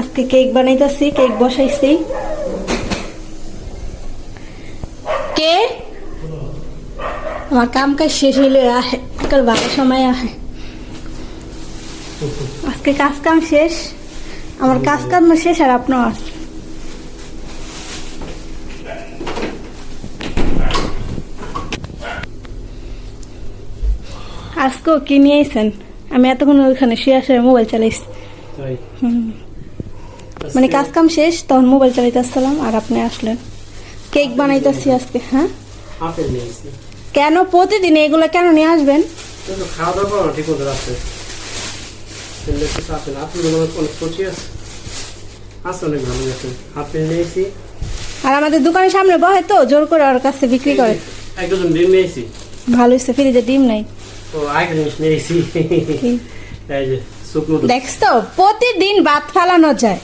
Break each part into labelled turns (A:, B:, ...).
A: আজকে কেক বানাইতেছি কেক বসাইছি। কে? আমার কাম কাজ শেষ হইলে আহে কাল বারো সময় আহে। আজকে কাজ কাম শেষ আমার কাজ কাম শেষ আর আপনার? আজকেও কি নিয়ে আইছেন? আমি এতক্ষণ ওইখানে শুয়ে আসে মোবাইল চালাইছি।
B: তাই।
A: হুম। মানে কাজ কাম শেষ তখন মোবাইল চালাইতে আসছিলাম আর আপনি আসলেন। কেক বানাইতেছি আজকে হ্যাঁ? কেন প্রতিদিন এগুলো কেন নিয়ে আসবেন?
B: খাওয়া দাওয়া ঠিক মতো রাখতে
A: আর আমাদের দোকানের সামনে বহে তো জোর করে ওর কাছে বিক্রি করে।
B: এক ডজন ডিম নিয়েছি
A: ভালো হচ্ছে ফ্রিজে ডিম নাই।
B: ও জিনিস নিয়েছি
A: দেখছ তো প্রতিদিন ভাত ফালানো যায়।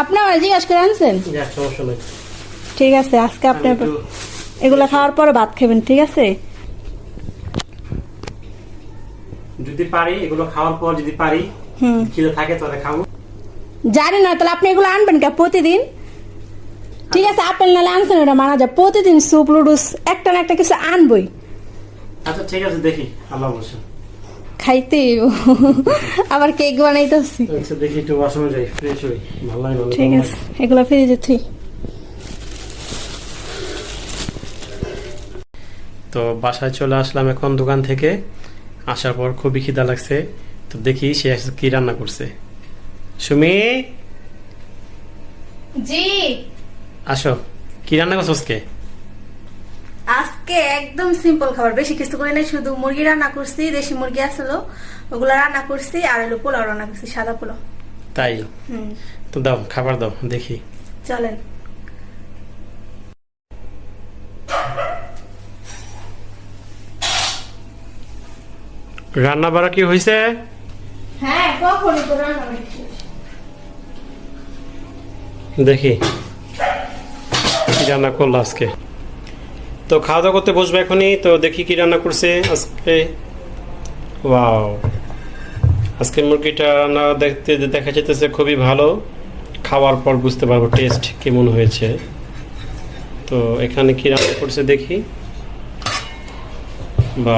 A: আপনি আমার জিজ্ঞাসা করে আনছেন? ঠিক আছে আজকে আপনি
B: আমি
A: এগুলো খাওয়ার পরে ভাত খাবেন ঠিক আছে?
B: যদি পারি এগুলো খাওয়ার পর যদি পারি খিদে থাকে তাহলে খাব।
A: জানি না তাহলে আপনি এগুলো আনবেন কে প্রতিদিন? ঠিক আছে আপেল নালে আনছেন ওটা মানা যায়। প্রতিদিন স্যুপ লুডুস একটা না একটা কিছু আনবই।
B: আচ্ছা ঠিক আছে দেখি আল্লাহ বলছে।
A: খাইতে আবার কেক বানাইতেছি।
B: আচ্ছা দেখি একটু যাই ফ্রেশ হই ভালো লাগে
A: ঠিক আছে এগুলো ফ্রিজে থুই।
B: তো বাসায় চলে আসলাম এখন দোকান থেকে আসার পর খুবই খিদা লাগছে তো দেখি সে কি রান্না করছে। সুমি?
A: জি।
B: আসো কি রান্না করছ আজকে?
A: আজকে একদম সিম্পল খাবার। বেশি কিছু করি নাই শুধু মুরগি রান্না করছি দেশি মুরগি আসলো ওগুলো রান্না করছি আর হলো পোলাও রান্না করছি সাদা পোলাও।
B: তাই? তো দাও খাবার দাও দেখি।
A: চলেন।
B: রান্না বাড়া কি হয়েছে
A: হ্যাঁ কখনই তো রান্না
B: দেখি। রান্না করল আজকে? তো খাওয়া দাওয়া করতে বসবে এখনই, তো দেখি কি রান্না করছে আজকে। ওয়াও। আজকে মুরগিটা রান্না দেখতে, দেখা যেতেছে খুবই ভালো। খাওয়ার পর বুঝতে পারব টেস্ট কেমন হয়েছে। তো এখানে কি রান্না করছে দেখি। বা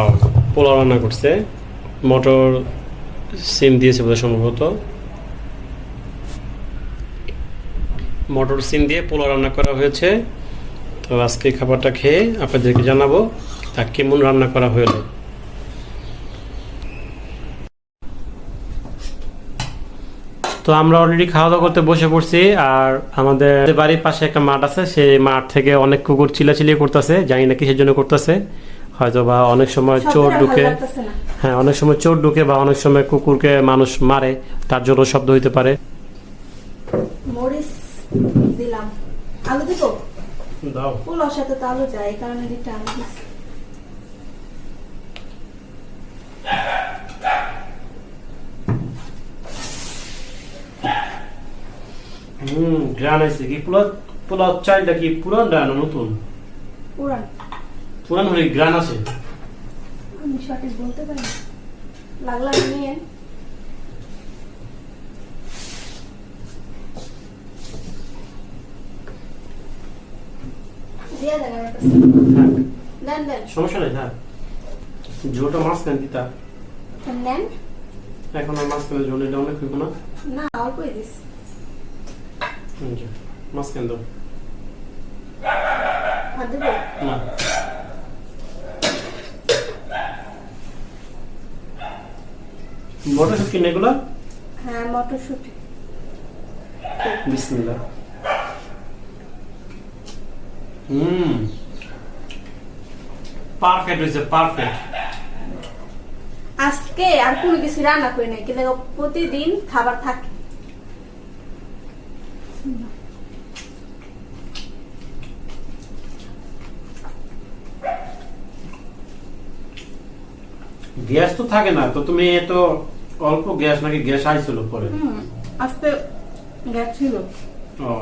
B: পোলাও রান্না করছে। মটর সিম দিয়েছে বোধহয় সম্ভবত। মটর সিম দিয়ে পোলাও রান্না করা হয়েছে। তো আজকে খাবারটা খেয়ে আপনাদেরকে জানাব তা কেমন রান্না করা হলো। তো আমরা অলরেডি খাওয়া দাওয়া করতে বসে পড়ছি আর আমাদের বাড়ির পাশে একটা মাঠ আছে সেই মাঠ থেকে অনেক কুকুর চিলাচিলি করতেছে জানি না কিসের জন্য করতেছে। হয়তো বা অনেক সময় চোর ঢুকে হ্যাঁ অনেক সময় চোর ঢুকে বা অনেক সময় কুকুরকে মানুষ মারে তার জন্য শব্দ হইতে পারে।
A: মরিচ দিলাম। আলু
B: দাও।
A: পোলাওর সাথে তো আলু যায় এই কারণে দিতে আলু দিচ্ছি
B: হুম গ্রান আছে কি? পোলাও পোলাও চালটা কি পুরান না নতুন?
A: পুরান।
B: পুরান হলে গ্রান আছে।
A: আমি সঠিক বলতে পারি। লাগলা নিয়ে
B: হ্যাঁ সমস্যা নেই হ্যাঁ। ঝোলটা মাছ দিতা
A: নেন।
B: এখন আর মাছ কেন ঝোল এটা অনেক হইব না।
A: না অল্পই দিস
B: মাছ কেন দাও না। মটর না এগুলো?
A: হ্যাঁ মটরশুঁটি।
B: বিসমিল্লাহ। হুম। পারফেক্ট হয়েছে পারফেক্ট
A: আজকে আর কোনো কিছু রান্না করি নাই কিন্তু প্রতিদিন খাবার থাকে।
B: গ্যাস তো থাকে না তো তুমি তো অল্প গ্যাস নাকি গ্যাস আইছিল পরে?
A: হুম আজকে গ্যাস ছিল।
B: ও।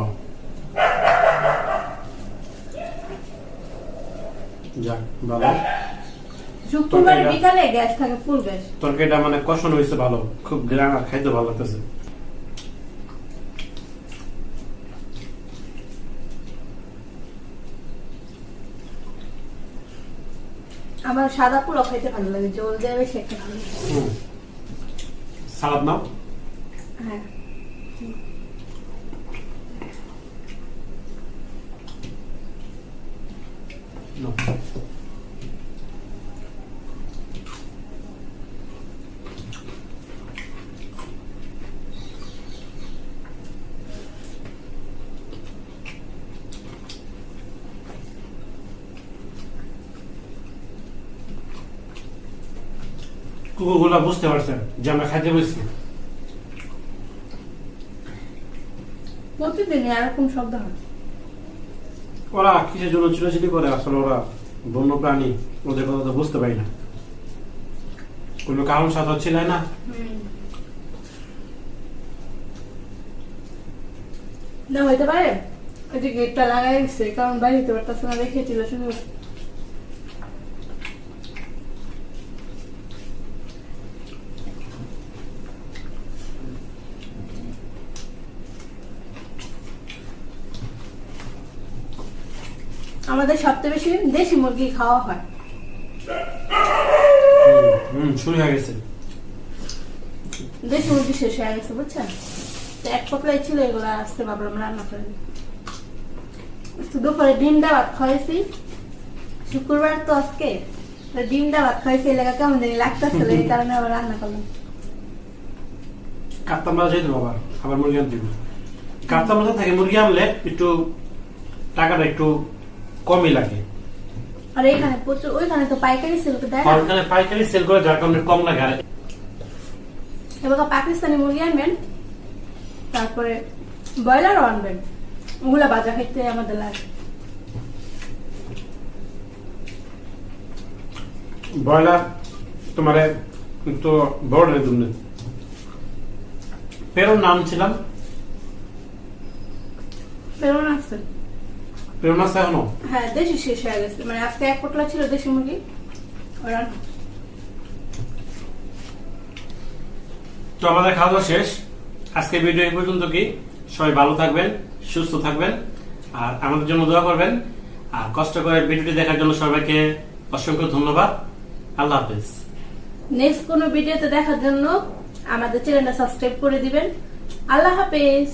B: হ্যাঁ।
A: আমার সাদা পুরো খাইতে ভালো লাগে জল দেবে সেটা ভালো
B: সালাদ নাও।
A: হ্যাঁ।
B: নাও। কুকুরগুলা বুঝতে পারছেন যে আমরা খাইতে বসছি
A: প্রতিদিনই এরকম শব্দ হয়
B: ওরা কিসের জন্য ছোটাছুটি করে? আসলে ওরা বন্য প্রাণী, ওদের কথা তো বুঝতে পারি না। কোনো কারণ সাথে ছিল না
A: না? হইতে পারে। ওই যে গেটটা লাগাই গেছে কারণ হইতে পারতেছে না দেখেছিল শুধু আমাদের সবচেয়ে বেশি দেশি মুরগি খাওয়া হয়।
B: হম শুরু হয়ে গেছে।
A: দেশি মুরগি শেষ হয়ে গেছে বুঝছেন? তো এক পকলাই ছিল এগুলো আজকে ভাবলাম রান্না করে একটু দুপুরে ডিমটা ভাত খাওয়াইছি। শুক্রবার তো আজকে ডিমটা ভাত খাওয়াইছি এলাকা কেমন জানি লাগতেছিল এই কারণে আবার রান্না করলাম।
B: বাজার যেতে বাবা আবার মুরগি আনতে বাজার মুরগি আনলে একটু টাকাটা একটু কমই লাগে।
A: আর এইখানে প্রচুর ওইখানে তো পাইকারি সেল দেয়
B: আর
A: না।
B: ওখানে পাইকারি সেল করে যার কারণে কম লাগে আর
A: এবার পাকিস্তানি মুরগি আনবেন তারপরে ব্রয়লারও আনবেন। ওগুলা বাজার খাইতে আমাদের লাগে।
B: ব্রয়লার তোমার তো বড় পেরোর নাম ছিলাম। পেরোর নাম এখনও?
A: হ্যাঁ দেশি শেষ হয়ে গেছে। মানে আজকে এক পটলা ছিল দেশি মুরগি। ওরা
B: তো আমাদের খাওয়া দাওয়া শেষ। আজকে ভিডিও এই পর্যন্ত কি? সবাই ভালো থাকবেন সুস্থ থাকবেন আর আমাদের জন্য দোয়া করবেন। আর কষ্ট করে ভিডিওটি দেখার জন্য সবাইকে অসংখ্য ধন্যবাদ। আল্লাহ হাফেজ।
A: নেক্সট কোনো ভিডিওতে দেখার জন্য আমাদের চ্যানেলটা সাবস্ক্রাইব করে দিবেন। আল্লাহ হাফেজ।